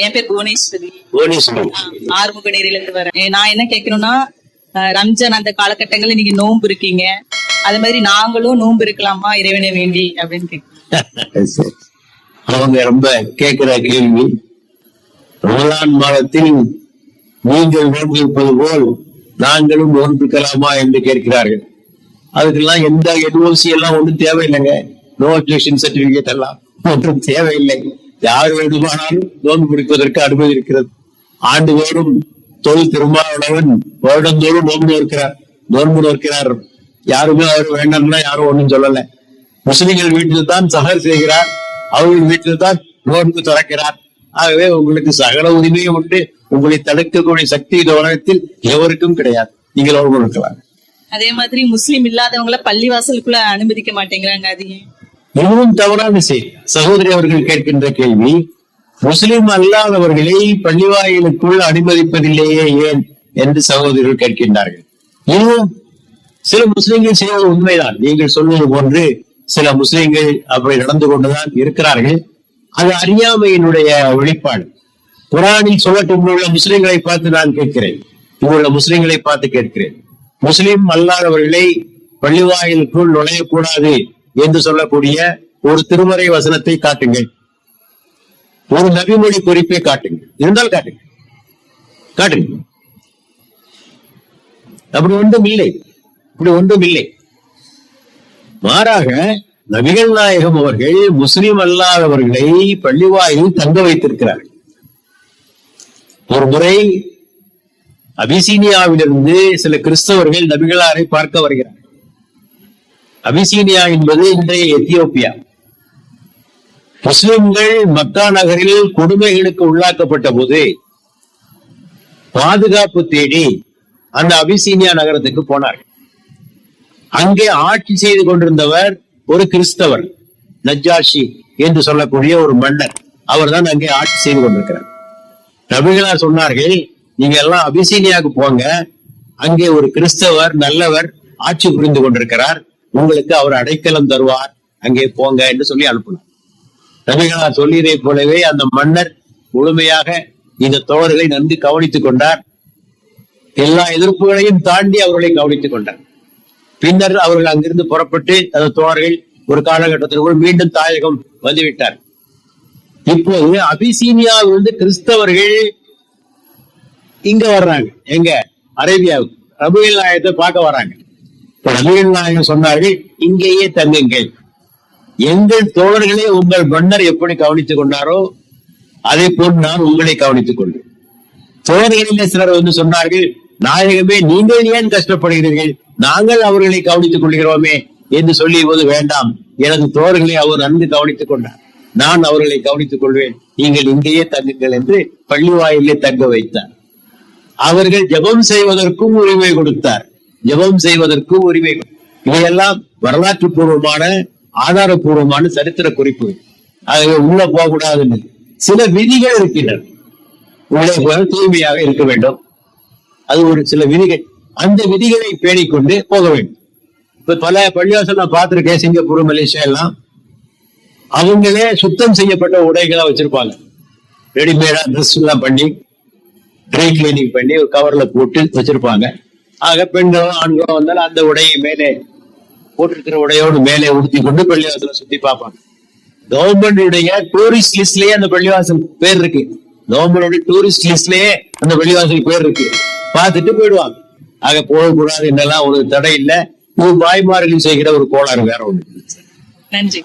என் பேர் புவனேஸ்வரி. புவனேஸ்வரி. ஆறுமுக நேரில இருந்து வரேன் நான் என்ன கேட்கணும்னா ரம்ஜான் அந்த காலகட்டங்கள்ல நீங்க நோன்பு இருக்கீங்க. அது மாதிரி நாங்களும் நோன்பு இருக்கலாமா இறைவனை வேண்டி அப்படின்னு கேட்கிறேன். அவங்க ரொம்ப கேட்கிற கேள்வி. ரமலான் மாதத்தில் நீங்கள் நோன்பு இருப்பது போல் நாங்களும் நோன்பிக்கலாமா என்று கேட்கிறார்கள். அதுக்கெல்லாம் எந்த என்ஓசி எல்லாம் ஒன்றும் தேவையில்லைங்க. நோ அப்ஜெக்ஷன் சர்டிபிகேட் எல்லாம் ஒன்றும் தேவையில்லை. யார் வேண்டுமானாலும் நோன்பு பிடிப்பதற்கு அனுமதி இருக்கிறது. ஆண்டுதோறும் தொழில் திருமாவளவன் வருடந்தோறும் நோன்பு நோக்கிறார் நோன்பு நோக்கிறார் யாருமே அவர் வேண்டாம்னா யாரும் ஒண்ணும் சொல்லல. முஸ்லிம்கள் வீட்டில் தான் சகர் செய்கிறார் அவர்கள் வீட்டில் தான் நோன்பு திறக்கிறார். ஆகவே உங்களுக்கு சகல உரிமையும் உண்டு. உங்களை தடுக்கக்கூடிய சக்தி இந்த உலகத்தில் எவருக்கும் கிடையாது. நீங்கள் அவர்கள் இருக்கலாம் அதே மாதிரி முஸ்லீம் இல்லாதவங்கள பள்ளிவாசலுக்குள்ள அனுமதிக்க மாட்டேங்கிறாங்க அது ஏன் இதுவும் தவறான செய்தி சகோதரி அவர்கள் கேட்கின்ற கேள்வி முஸ்லிம் அல்லாதவர்களை பள்ளிவாயிலுக்குள் அனுமதிப்பதில்லையே ஏன் என்று சகோதரிகள் கேட்கின்றார்கள். இதுவும் சில முஸ்லிம்கள் செய்வது உண்மைதான். நீங்கள் சொல்வது போன்று சில முஸ்லிம்கள் அப்படி நடந்து கொண்டுதான் இருக்கிறார்கள். அது அறியாமையினுடைய வெளிப்பாடு. குரானில் சொல்லட்டும் உள்ள முஸ்லிம்களை பார்த்து நான் கேட்கிறேன். இங்குள்ள முஸ்லிம்களை பார்த்து கேட்கிறேன். முஸ்லிம் அல்லாதவர்களை பள்ளிவாயிலுக்குள் நுழையக்கூடாது. என்று சொல்லக்கூடிய ஒரு திருமறை வசனத்தை காட்டுங்கள். ஒரு நபிமொழி குறிப்பை காட்டுங்க இருந்தால் காட்டுங்க காட்டுங்க அப்படி ஒன்றும் இல்லை. இப்படி ஒன்றும் இல்லை. மாறாக நபிகள் நாயகம் அவர்கள் முஸ்லிம் அல்லாதவர்களை பள்ளிவாயில் தங்க வைத்திருக்கிறார்கள். ஒரு முறை அபிசீனியாவிலிருந்து சில கிறிஸ்தவர்கள் நபிகளாரை பார்க்க வருகிறார்கள். அபிசீனியா என்பது இன்றைய எத்தியோப்பியா. முஸ்லிம்கள் மக்கா நகரில் கொடுமைகளுக்கு உள்ளாக்கப்பட்ட போது பாதுகாப்பு தேடி அந்த அபிசீனியா நகரத்துக்கு போனார்கள். அங்கே ஆட்சி செய்து கொண்டிருந்தவர் ஒரு கிறிஸ்தவர் நஜ்ஜாஷி என்று சொல்லக்கூடிய ஒரு மன்னர். அவர் தான் அங்கே ஆட்சி செய்து கொண்டிருக்கிறார். நபிகளார் சொன்னார்கள் நீங்க எல்லாம் அபிசீனியாவுக்கு போங்க. அங்கே ஒரு கிறிஸ்தவர் நல்லவர் ஆட்சி புரிந்து கொண்டிருக்கிறார். உங்களுக்கு அவர் அடைக்கலம் தருவார். அங்கே போங்க என்று சொல்லி அனுப்பினார். நபிகளார் சொல்லியதை போலவே அந்த மன்னர் முழுமையாக இந்த தோழர்களை நன்கு கவனித்துக் கொண்டார். எல்லா எதிர்ப்புகளையும் தாண்டி அவர்களை கவனித்துக் கொண்டார். பின்னர் அவர்கள் அங்கிருந்து புறப்பட்டு அந்த தோழர்கள் ஒரு காலகட்டத்திற்குள் மீண்டும் தாயகம் வந்துவிட்டார். இப்போது அபிசீனியாவிலிருந்து கிறிஸ்தவர்கள் இங்க வர்றாங்க. எங்க? அரேபியாவுக்கு. ரபுல் நாயகத்தை பார்க்க வராங்க. இப்ப ரபுல் நாயகம் சொன்னார்கள் இங்கேயே தங்குங்கள். எங்கள் தோழர்களே உங்கள் மன்னர் எப்படி கவனித்துக் கொண்டாரோ அதே போல் நான் உங்களை கவனித்துக் கொண்டேன் தோழர்களிலே சிலர் வந்து சொன்னார்கள் நாயகமே நீங்கள் ஏன் கஷ்டப்படுகிறீர்கள்? நாங்கள் அவர்களை கவனித்துக் கொள்கிறோமே என்று சொல்லிய போது வேண்டாம் எனது தோழர்களை அவர் நன்கு கவனித்துக் கொண்டார். நான் அவர்களை கவனித்துக் கொள்வேன். நீங்கள் இங்கேயே தங்குங்கள் என்று பள்ளி வாயிலே தங்க வைத்தார். அவர்கள் ஜெபம் செய்வதற்கும் உரிமை கொடுத்தார். ஜபம் செய்வதற்கு உரிமை. இவையெல்லாம் வரலாற்று பூர்வமான ஆதாரபூர்வமான சரித்திர குறிப்புகள். ஆகவே உள்ள போகக்கூடாதுன்னு. சில விதிகள் இருக்கின்றன. உள்ளே தூய்மையாக இருக்க வேண்டும். அது ஒரு சில விதிகள். அந்த விதிகளை பேணிக்கொண்டு போக வேண்டும். இப்ப பல பள்ளிவாசல் நான் பார்த்திருக்கேன் சிங்கப்பூர் மலேசியா எல்லாம். அவங்களே சுத்தம் செய்யப்பட்ட உடைகளை வச்சிருப்பாங்க. ரெடிமேடா ட்ரெஸ் எல்லாம் பண்ணி ட்ரை கிளீனிங் பண்ணி ஒரு கவர்ல போட்டு வச்சிருப்பாங்க. ஆக பெண்களும் ஆண்களும் வந்தாலும் அந்த உடையை மேலே போட்டிருக்கிற உடையோடு மேலே உடுத்தி கொண்டு பள்ளிவாசல சுத்தி பார்ப்பாங்க. கவர்மெண்டுடைய டூரிஸ்ட் லிஸ்ட்லயே அந்த பள்ளிவாசல் பேர் இருக்கு. கவர்மெண்டோட டூரிஸ்ட் லிஸ்ட்லயே அந்த பள்ளிவாசல் பேர் இருக்கு. பார்த்துட்டு போயிடுவாங்க. ஆக போகக்கூடாது என்னெல்லாம் ஒரு தடை இல்லை. இது செய்கிற ஒரு கோளாறு வேற ஒண்ணு. நன்றி.